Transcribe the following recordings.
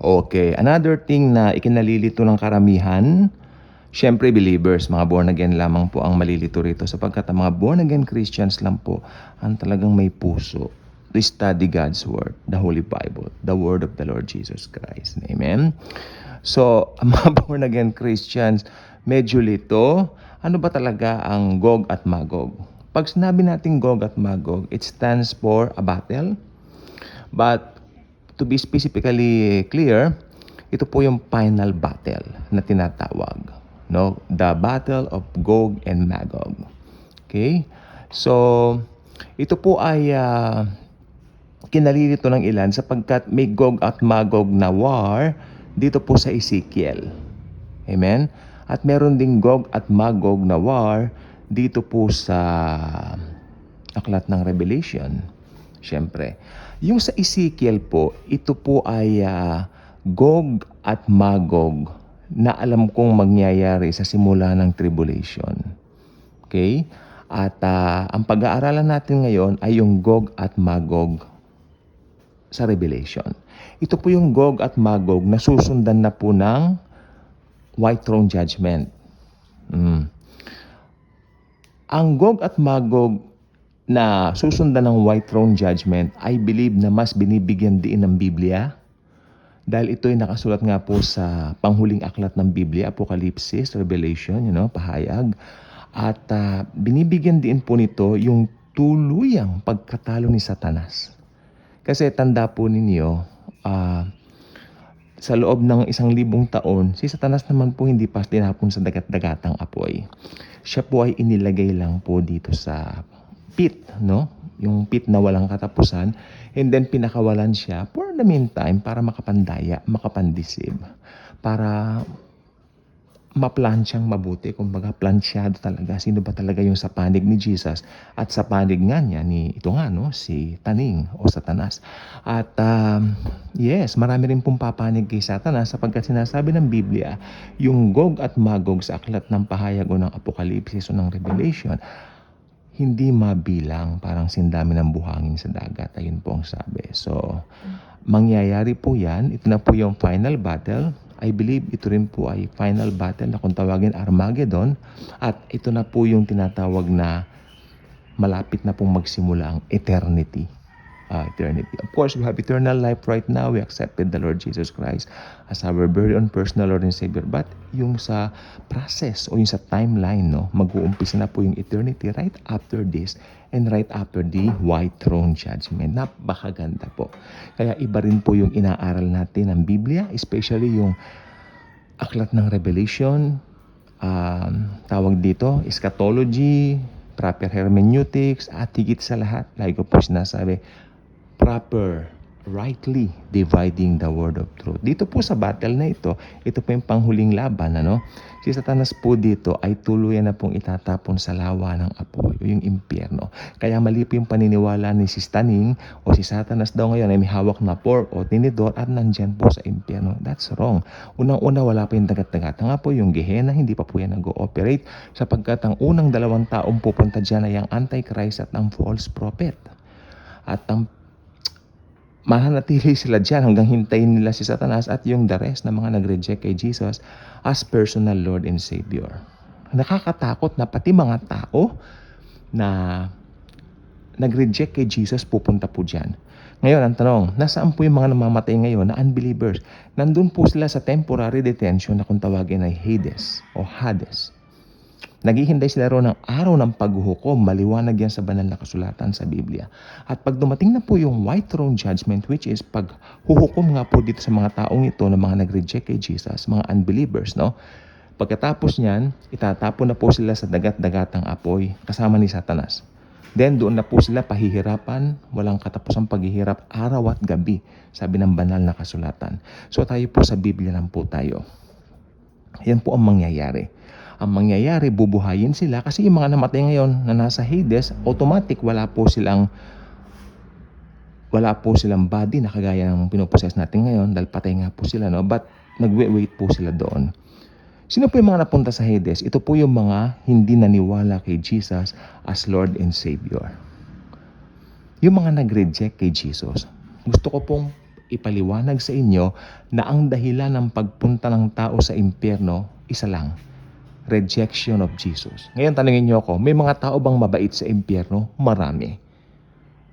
Okay, another thing na ikinalilito ng karamihan, syempre believers, mga born again lamang po ang malilito rito sapagkat ang mga born again Christians lang po ang talagang may puso to study God's Word, the Holy Bible, the Word of the Lord Jesus Christ. Amen? So, ang mga born again Christians, medyo lito, ano ba talaga ang Gog at Magog? Pag sinabi natin Gog at Magog, it stands for a battle, But to be specifically clear, ito po yung final battle na tinatawag. No? The Battle of Gog and Magog. Okay? So, ito po ay ah, kinalilito ng ilan sapagkat may Gog at Magog na war dito po sa Ezekiel. Amen? At meron ding Gog at Magog na war dito po sa aklat ng Revelation. Siyempre. Yung sa Ezekiel po, ito po ay ah, Gog at Magog na alam kong mangyayari sa simula ng tribulation. Okay? At ah, ang pag-aaralan natin ngayon ay yung Gog at Magog sa Revelation. Ito po yung Gog at Magog na susundan na po ng White Throne Judgment. Mm. Ang Gog at Magog na susundan ng White Throne Judgment, I believe na mas binibigyan din ng Biblia. Dahil ito ay nakasulat nga po sa panghuling aklat ng Biblia, Apocalypse, Revelation, you know, pahayag. At ah, binibigyan din po nito yung tuluyang pagkatalo ni Satanas. Kasi tanda po ninyo, ah, sa loob ng isang libong taon, si Satanas naman po hindi pa tinapon sa dagat-dagatang apoy. Siya po ay inilagay lang po dito sa pit, no? Yung pit na walang katapusan. And then pinakawalan siya for the meantime para makapandaya, makapandisib. Para maplansyang mabuti. Kumbaga, plansyado talaga. Sino ba talaga yung sa panig ni Jesus? At sa panig nga niya ni, ito nga, no? Si Taning o Satanas. At um, yes, marami rin pong papanig kay Satanas sapagkat sinasabi ng Biblia, yung Gog at Magog sa aklat ng pahayag o ng Apokalipsis o ng Revelation, hindi mabilang parang sindami ng buhangin sa dagat. Ayun po ang sabi. So, mangyayari po yan. Ito na po yung final battle. I believe ito rin po ay final battle na kung tawagin Armageddon. At ito na po yung tinatawag na malapit na pong magsimula ang eternity. Ah, eternity. Of course, we have eternal life right now. We accepted the Lord Jesus Christ as our very own personal Lord and Savior. But yung sa process o yung sa timeline, no, mag-uumpisa na po yung eternity right after this and right after the white throne judgment. Napakaganda po. Kaya iba rin po yung inaaral natin ng Biblia, especially yung aklat ng Revelation, um, tawag dito, eschatology, proper hermeneutics, at higit sa lahat, like ko po sinasabi, proper, rightly dividing the word of truth. Dito po sa battle na ito, ito po yung panghuling laban, ano? Si Satanas po dito ay tuluyan na pong itatapon sa lawa ng apoy o yung impyerno. Kaya mali po yung paniniwala ni si Staning o si Satanas daw ngayon ay may hawak na pork o tinidor at nandyan po sa impyerno. That's wrong. Unang-una wala pa yung dagat-dagat. Nga po yung Gehenna, hindi pa po yan nag-ooperate sapagkat ang unang dalawang taong pupunta dyan ay ang Antichrist at ang false prophet. At ang mananatili sila dyan hanggang hintayin nila si Satanas at yung the rest na mga nag-reject kay Jesus as personal Lord and Savior. Nakakatakot na pati mga tao na nag-reject kay Jesus pupunta po dyan. Ngayon, ang tanong, nasaan po yung mga namamatay ngayon na unbelievers? Nandun po sila sa temporary detention na kung tawagin ay Hades o Hades. Naghihintay sila roon ng araw ng paghuhukom. Maliwanag yan sa banal na kasulatan sa Biblia. At pag dumating na po yung white throne judgment, which is pag huhukom nga po dito sa mga taong ito na mga nag-reject kay Jesus, mga unbelievers, no? Pagkatapos niyan, itatapon na po sila sa dagat-dagatang apoy kasama ni Satanas. Then doon na po sila pahihirapan, walang katapusang paghihirap araw at gabi, sabi ng banal na kasulatan. So tayo po sa Biblia lang po tayo. Yan po ang mangyayari. Ang mangyayari, bubuhayin sila kasi yung mga namatay ngayon na nasa Hades, automatic wala po silang wala po silang body na kagaya ng pinoposes natin ngayon dahil patay nga po sila, no? But nagwe-wait po sila doon. Sino po yung mga napunta sa Hades? Ito po yung mga hindi naniwala kay Jesus as Lord and Savior. Yung mga nag-reject kay Jesus. Gusto ko pong ipaliwanag sa inyo na ang dahilan ng pagpunta ng tao sa impyerno, isa lang, rejection of Jesus. Ngayon tanungin niyo ako, may mga tao bang mabait sa impyerno? Marami.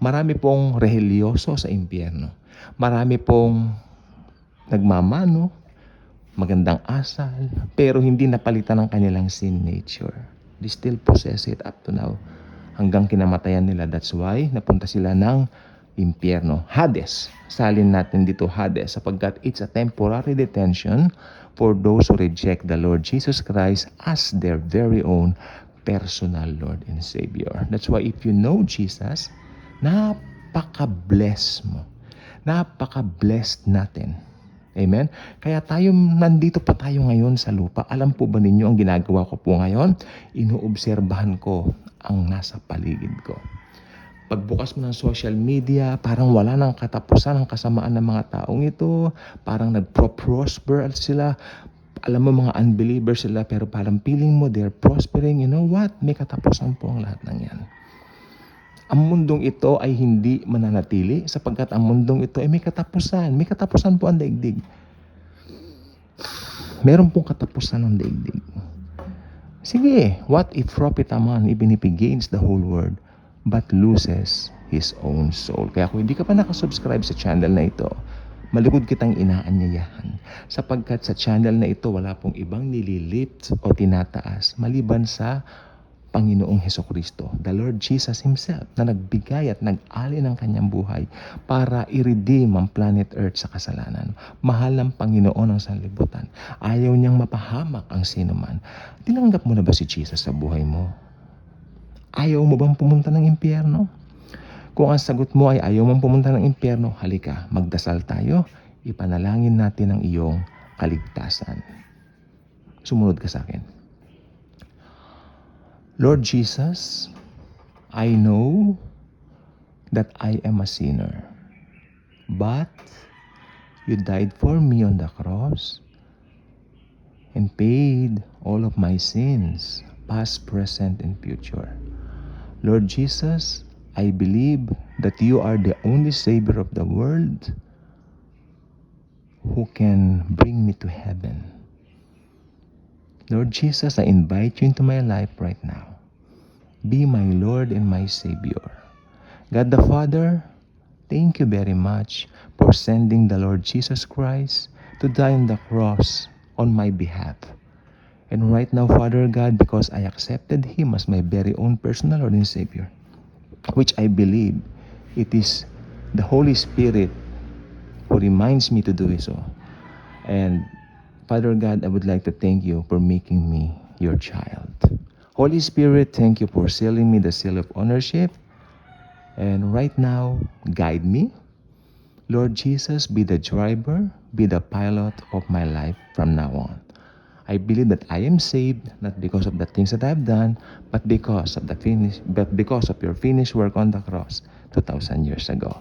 Marami pong religyoso sa impyerno. Marami pong nagmamano, magandang asal, pero hindi napalitan ng kanilang sin nature. They still possess it up to now. Hanggang kinamatayan nila. That's why napunta sila ng impyerno. Hades. Salin natin dito Hades sapagkat it's a temporary detention for those who reject the Lord Jesus Christ as their very own personal Lord and Savior. That's why if you know Jesus, napaka-bless mo. Napaka-blessed natin. Amen? Kaya tayo, nandito pa tayo ngayon sa lupa. Alam po ba ninyo ang ginagawa ko po ngayon? Inuobserbahan ko ang nasa paligid ko. Pagbukas mo ng social media, parang wala nang katapusan ang kasamaan ng mga taong ito. Parang nagpro-prosper sila. Alam mo mga unbelievers sila pero parang feeling mo they're prospering. You know what? May katapusan po ang lahat ng yan. Ang mundong ito ay hindi mananatili sapagkat ang mundong ito ay may katapusan. May katapusan po ang daigdig. Meron pong katapusan ang daigdig. Sige, what if profit a man the whole world but loses his own soul? Kaya kung hindi ka pa nakasubscribe sa channel na ito, malikod kitang inaanyayahan. Sapagkat sa channel na ito, wala pong ibang nililift o tinataas maliban sa Panginoong Heso Kristo, the Lord Jesus Himself, na nagbigay at nag-ali ng kanyang buhay para i-redeem ang planet Earth sa kasalanan. Mahal ng Panginoon ang sanlibutan. Ayaw niyang mapahamak ang sino man. Tinanggap mo na ba si Jesus sa buhay mo? Ayaw mo bang pumunta ng impyerno? Kung ang sagot mo ay ayaw mong pumunta ng impyerno, halika, magdasal tayo, ipanalangin natin ang iyong kaligtasan. Sumunod ka sa akin. Lord Jesus, I know that I am a sinner, but you died for me on the cross and paid all of my sins, past, present, and future. Lord Jesus, I believe that you are the only Savior of the world who can bring me to heaven. Lord Jesus, I invite you into my life right now. Be my Lord and my Savior. God the Father, thank you very much for sending the Lord Jesus Christ to die on the cross on my behalf. And right now, Father God, because I accepted Him as my very own personal Lord and Savior, which I believe it is the Holy Spirit who reminds me to do so. And Father God, I would like to thank you for making me your child. Holy Spirit, thank you for sealing me the seal of ownership. And right now, guide me. Lord Jesus, be the driver, be the pilot of my life from now on. I believe that I am saved not because of the things that I have done, but because of the finish, but because of your finished work on the cross 2,000 years ago.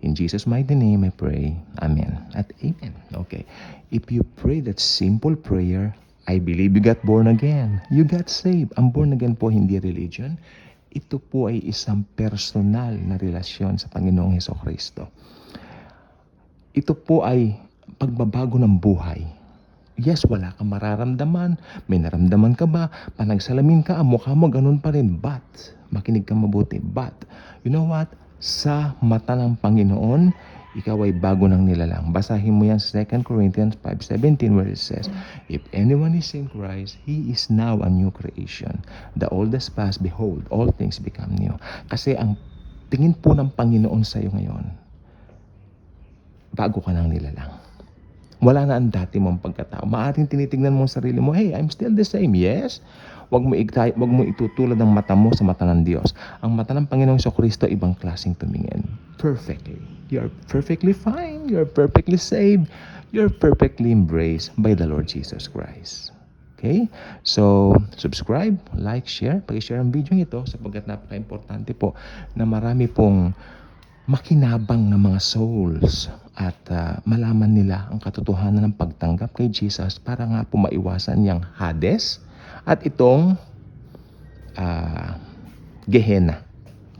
In Jesus' mighty name I pray. Amen. At amen. Okay. If you pray that simple prayer, I believe you got born again. You got saved. Ang born again po hindi religion. Ito po ay isang personal na relasyon sa Panginoong Heso Kristo. Ito po ay pagbabago ng buhay. Yes, wala kang mararamdaman. May naramdaman ka ba? Panagsalamin ka, ang mukha mo ganun pa rin. But, makinig ka mabuti. But, you know what? Sa mata ng Panginoon, ikaw ay bago ng nilalang. Basahin mo yan sa 2 Corinthians 5.17 where it says, If anyone is in Christ, he is now a new creation. The old has passed, behold, all things become new. Kasi ang tingin po ng Panginoon sa iyo ngayon, bago ka ng nilalang. Wala na ang dati mong pagkatao. Maaring tinitingnan mo ang sarili mo, hey, I'm still the same. Yes. Wag mo igtay, wag mo itutulad ang mata mo sa mata ng Diyos. Ang mata ng Panginoong sa Kristo ibang klaseng tumingin. Perfectly. You're perfectly fine. You're perfectly saved. You're perfectly embraced by the Lord Jesus Christ. Okay? So, subscribe, like, share. Pag-share ang video ito sapagkat napaka-importante po na marami pong makinabang ng mga souls at ah, malaman nila ang katotohanan ng pagtanggap kay Jesus para nga po maiwasan niyang Hades at itong ah, Gehenna.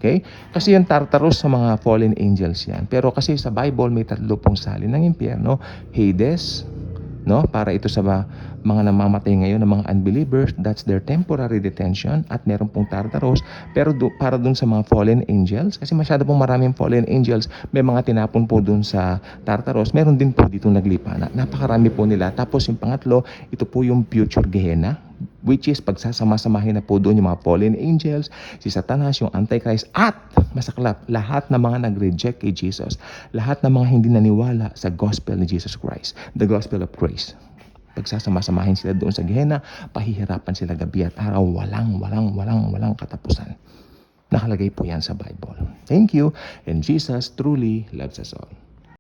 Okay? Kasi yung Tartarus sa mga fallen angels yan. Pero kasi sa Bible may tatlo pong salin ng impyerno, Hades, no? Para ito sa mga namamatay ngayon ng mga unbelievers, that's their temporary detention at meron pong Tartarus. Pero do, para dun sa mga fallen angels, kasi masyado pong maraming fallen angels, may mga tinapon po dun sa Tartarus. Meron din po dito naglipa na. Napakarami po nila. Tapos yung pangatlo, ito po yung future Gehenna, which is pagsasama-samahin na po doon yung mga fallen angels, si Satanas, yung Antichrist, at masaklap, lahat ng mga nag-reject kay Jesus, lahat ng mga hindi naniwala sa gospel ni Jesus Christ, the gospel of grace. Pagsasama-samahin sila doon sa Gehenna, pahihirapan sila gabi at araw, walang, walang, walang, walang katapusan. Nakalagay po yan sa Bible. Thank you, and Jesus truly loves us all.